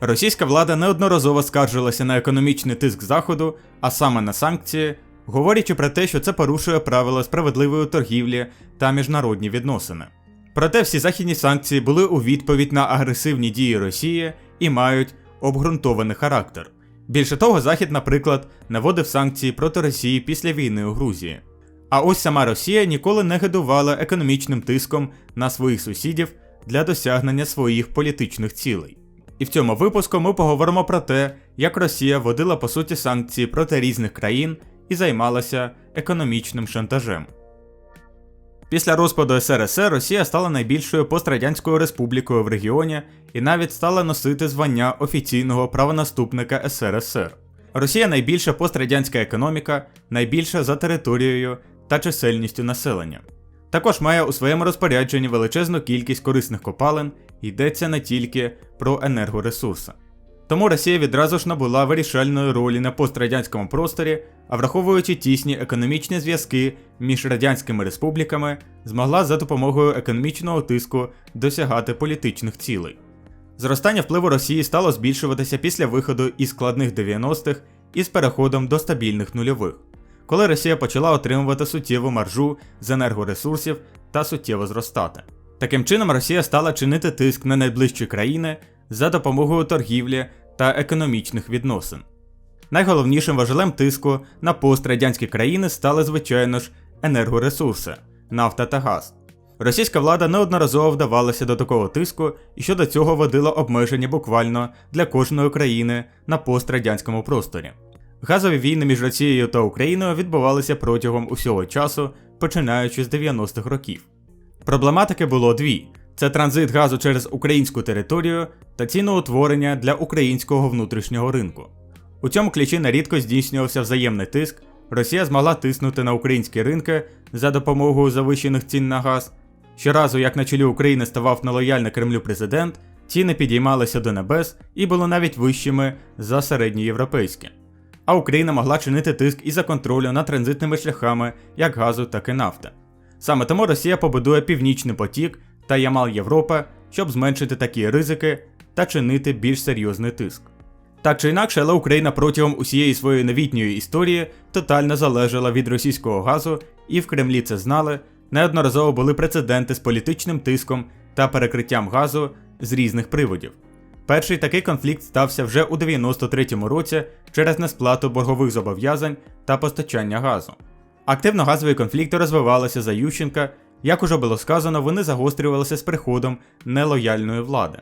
Російська влада неодноразово скаржилася на економічний тиск Заходу, а саме на санкції, говорячи про те, що це порушує правила справедливої торгівлі та міжнародні відносини. Проте всі західні санкції були у відповідь на агресивні дії Росії і мають обґрунтований характер. Більше того, Захід, наприклад, наводив санкції проти Росії після війни у Грузії. А ось сама Росія ніколи не гидувала економічним тиском на своїх сусідів для досягнення своїх політичних цілей. І в цьому випуску ми поговоримо про те, як Росія вводила по суті санкції проти різних країн і займалася економічним шантажем. Після розпаду СРСР Росія стала найбільшою пострадянською республікою в регіоні і навіть стала носити звання офіційного правонаступника СРСР. Росія найбільша пострадянська економіка, найбільша за територією та чисельністю населення. Також має у своєму розпорядженні величезну кількість корисних копалин, йдеться не тільки про енергоресурси. Тому Росія відразу ж набула вирішальної ролі на пострадянському просторі, а враховуючи тісні економічні зв'язки між радянськими республіками, змогла за допомогою економічного тиску досягати політичних цілей. Зростання впливу Росії стало збільшуватися після виходу із складних 90-х із переходом до стабільних нульових, коли Росія почала отримувати суттєву маржу з енергоресурсів та суттєво зростати. Таким чином, Росія стала чинити тиск на найближчі країни за допомогою торгівлі та економічних відносин. Найголовнішим важелем тиску на пострадянські країни стали, звичайно ж, енергоресурси нафта та газ. Російська влада неодноразово вдавалася до такого тиску і щодо цього вводила обмеження буквально для кожної країни на пострадянському просторі. Газові війни між Росією та Україною відбувалися протягом усього часу, починаючи з 90-х років. Проблематики було дві: це транзит газу через українську територію та ціноутворення для українського внутрішнього ринку. У цьому ключі нерідко здійснювався взаємний тиск. Росія змогла тиснути на українські ринки за допомогою завищених цін на газ. Щоразу, як на чолі України ставав нелояльний Кремлю президент, ціни підіймалися до небес і були навіть вищими за середньоєвропейські. А Україна могла чинити тиск і за контролю над транзитними шляхами як газу, так і нафти. Саме тому Росія побудує Північний потік та Ямал Європа, щоб зменшити такі ризики та чинити більш серйозний тиск. Так чи інакше, але Україна протягом усієї своєї новітньої історії тотально залежала від російського газу, і в Кремлі це знали. Неодноразово були прецеденти з політичним тиском та перекриттям газу з різних приводів. Перший такий конфлікт стався вже у 93-му році через несплату боргових зобов'язань та постачання газу. Активно газові конфлікти розвивалися за Ющенка, як уже було сказано, вони загострювалися з приходом нелояльної влади.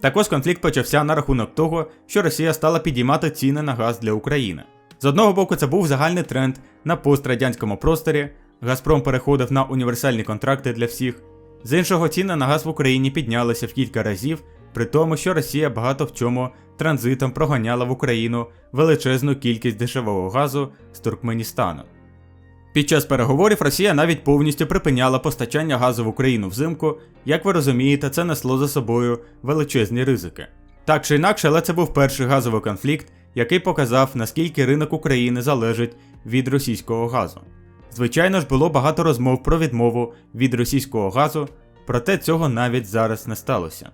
Також конфлікт почався на рахунок того, що Росія стала підіймати ціни на газ для України. З одного боку, це був загальний тренд на пострадянському просторі, Газпром переходив на універсальні контракти для всіх. З іншого ціни на газ в Україні піднялися в кілька разів, при тому, що Росія багато в чому транзитом проганяла в Україну величезну кількість дешевого газу з Туркменістану. Під час переговорів Росія навіть повністю припиняла постачання газу в Україну взимку, як ви розумієте, це несло за собою величезні ризики. Так чи інакше, але це був перший газовий конфлікт, який показав, наскільки ринок України залежить від російського газу. Звичайно ж, було багато розмов про відмову від російського газу, проте цього навіть зараз не сталося.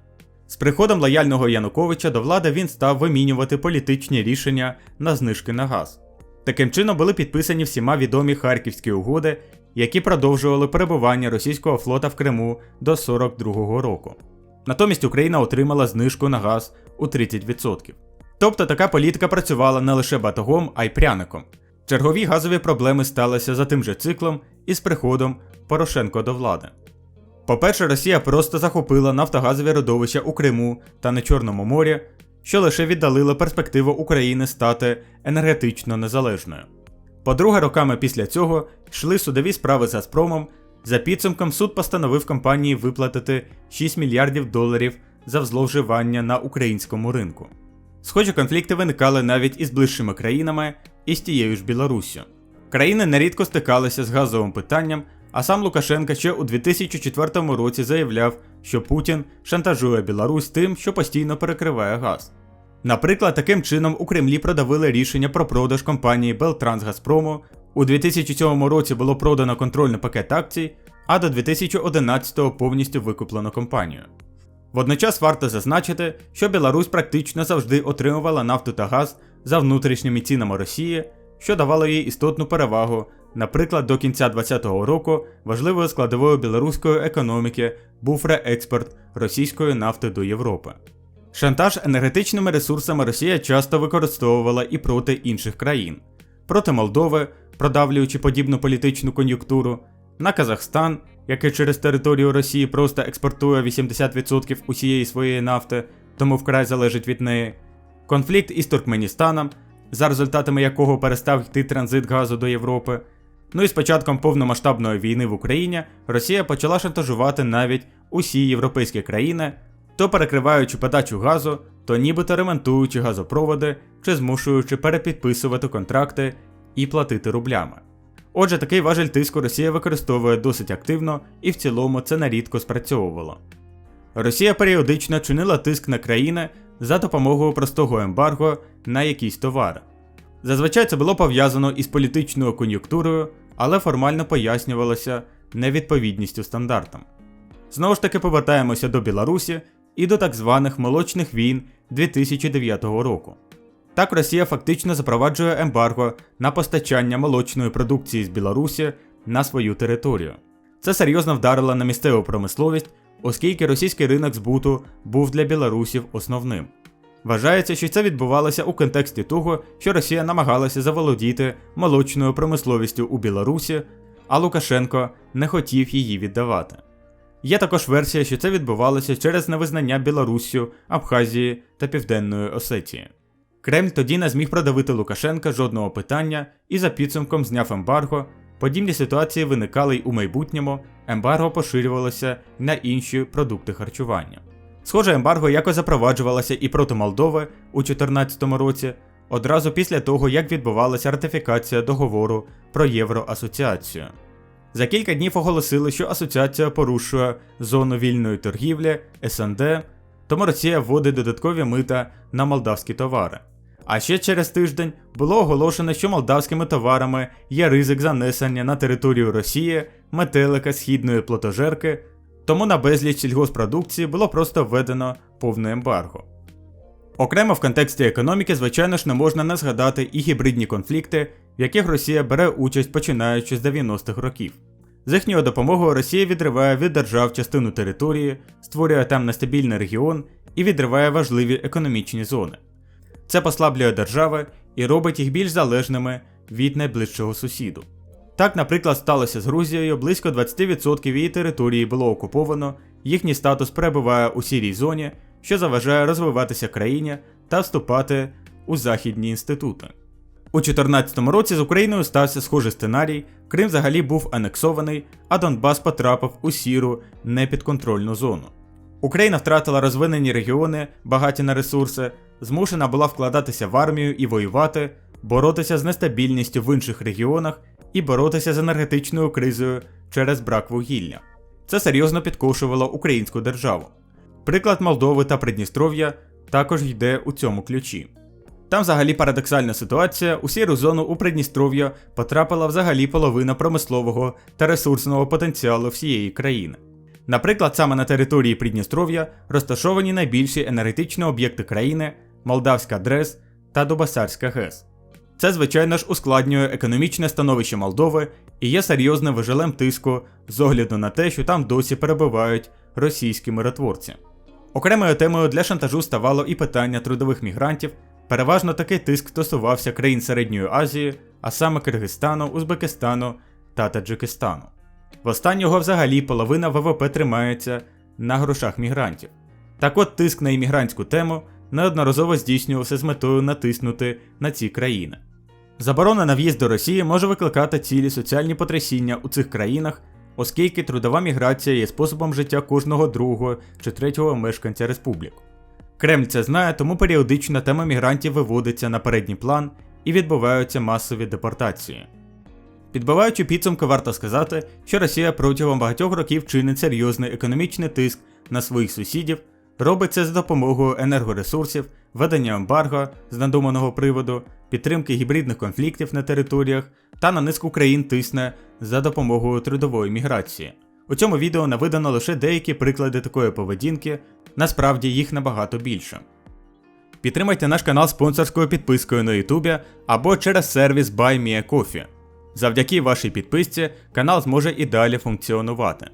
З приходом лояльного Януковича до влади він став вимінювати політичні рішення на знижки на газ. Таким чином були підписані всіма відомі Харківські угоди, які продовжували перебування російського флота в Криму до 42-го року. Натомість Україна отримала знижку на газ у 30%. Тобто така політика працювала не лише батогом, а й пряником. Чергові газові проблеми сталися за тим же циклом і з приходом Порошенко до влади. По-перше, Росія просто захопила нафтогазові родовища у Криму та на Чорному морі, що лише віддалило перспективу України стати енергетично незалежною. По-друге, роками після цього йшли судові справи з Газпромом. За підсумком суд постановив компанії виплатити 6 мільярдів доларів за зловживання на українському ринку. Схожі конфлікти виникали навіть із ближчими країнами і з тією ж Білоруссю. Країни нерідко стикалися з газовим питанням, а сам Лукашенко ще у 2004 році заявляв, що Путін шантажує Білорусь тим, що постійно перекриває газ. Наприклад, таким чином у Кремлі продавили рішення про продаж компанії Белтранс Газпрому. У 2007 році було продано контрольний пакет акцій, а до 2011-го повністю викуплено компанію. Водночас варто зазначити, що Білорусь практично завжди отримувала нафту та газ за внутрішніми цінами Росії, що давало їй істотну перевагу. Наприклад, до кінця 2020 року важливою складовою білоруської економіки був реекспорт російської нафти до Європи. Шантаж енергетичними ресурсами Росія часто використовувала і проти інших країн, проти Молдови, продавлюючи подібну політичну кон'юнктуру, на Казахстан, який через територію Росії просто експортує 80% усієї своєї нафти, тому вкрай залежить від неї, конфлікт із Туркменістаном, за результатами якого перестав йти транзит газу до Європи. Ну і з початком повномасштабної війни в Україні Росія почала шантажувати навіть усі європейські країни, то перекриваючи подачу газу, то нібито ремонтуючи газопроводи чи змушуючи перепідписувати контракти і платити рублями. Отже, такий важель тиску Росія використовує досить активно і в цілому це нерідко спрацьовувало. Росія періодично чинила тиск на країни за допомогою простого ембарго на якісь товари. Зазвичай це було пов'язано із політичною кон'юнктурою, але формально пояснювалося невідповідністю стандартам. Знову ж таки повертаємося до Білорусі і до так званих молочних війн 2009 року. Так Росія фактично запроваджує ембарго на постачання молочної продукції з Білорусі на свою територію. Це серйозно вдарило на місцеву промисловість, оскільки російський ринок збуту був для білорусів основним. Вважається, що це відбувалося у контексті того, що Росія намагалася заволодіти молочною промисловістю у Білорусі, а Лукашенко не хотів її віддавати. Є також версія, що це відбувалося через невизнання Білоруссю, Абхазії та Південної Осетії. Кремль тоді не зміг продавити Лукашенка жодного питання і за підсумком зняв ембарго. Подібні ситуації виникали й у майбутньому, ембарго поширювалося на інші продукти харчування. Схоже, ембарго якось запроваджувалося і проти Молдови у 2014 році, одразу після того, як відбувалася ратифікація договору про Євроасоціацію. За кілька днів оголосили, що асоціація порушує зону вільної торгівлі СНД, тому Росія вводить додаткові мита на молдавські товари. А ще через тиждень було оголошено, що молдавськими товарами є ризик занесення на територію Росії метелика східної платожерки, тому на безліч сільгоспродукції було просто введено повне ембарго. Окремо в контексті економіки, звичайно ж, не можна не згадати і гібридні конфлікти, в яких Росія бере участь починаючи з 90-х років. З їхньою допомогою Росія відриває від держав частину території, створює там нестабільний регіон і відриває важливі економічні зони. Це послаблює держави і робить їх більш залежними від найближчого сусіду. Так, наприклад, сталося з Грузією, близько 20% її території було окуповано, їхній статус перебуває у сірій зоні, що заважає розвиватися країні та вступати у західні інститути. У 2014 році з Україною стався схожий сценарій, Крим взагалі був анексований, а Донбас потрапив у сіру непідконтрольну зону. Україна втратила розвинені регіони, багаті на ресурси, змушена була вкладатися в армію і воювати, боротися з нестабільністю в інших регіонах і боротися з енергетичною кризою через брак вугілля. Це серйозно підкошувало українську державу. Приклад Молдови та Придністров'я також йде у цьому ключі. Там взагалі парадоксальна ситуація, у сіру зону у Придністров'я потрапила взагалі половина промислового та ресурсного потенціалу всієї країни. Наприклад, саме на території Придністров'я розташовані найбільші енергетичні об'єкти країни Молдавська ДРЕС та Дубасарська ГЕС. Це, звичайно ж, ускладнює економічне становище Молдови і є серйозним важелем тиску з огляду на те, що там досі перебувають російські миротворці. Окремою темою для шантажу ставало і питання трудових мігрантів. Переважно такий тиск стосувався країн Середньої Азії, а саме Киргизстану, Узбекистану та Таджикистану. В останнього взагалі половина ВВП тримається на грошах мігрантів. Так от тиск на іммігрантську тему неодноразово здійснювався з метою натиснути на ці країни. Заборона на в'їзд до Росії може викликати цілі соціальні потрясіння у цих країнах, оскільки трудова міграція є способом життя кожного другого чи третього мешканця республік. Кремль це знає, тому періодично тема мігрантів виводиться на передній план і відбуваються масові депортації. Підбиваючи підсумки, варто сказати, що Росія протягом багатьох років чинить серйозний економічний тиск на своїх сусідів, робить це за допомогою енергоресурсів, ведення ембарго з надуманого приводу, підтримки гібридних конфліктів на територіях та на низку країн тисне за допомогою трудової міграції. У цьому відео навидано лише деякі приклади такої поведінки, насправді їх набагато більше. Підтримайте наш канал спонсорською підпискою на YouTube або через сервіс BuyMeACoffee. Завдяки вашій підписці канал зможе і далі функціонувати.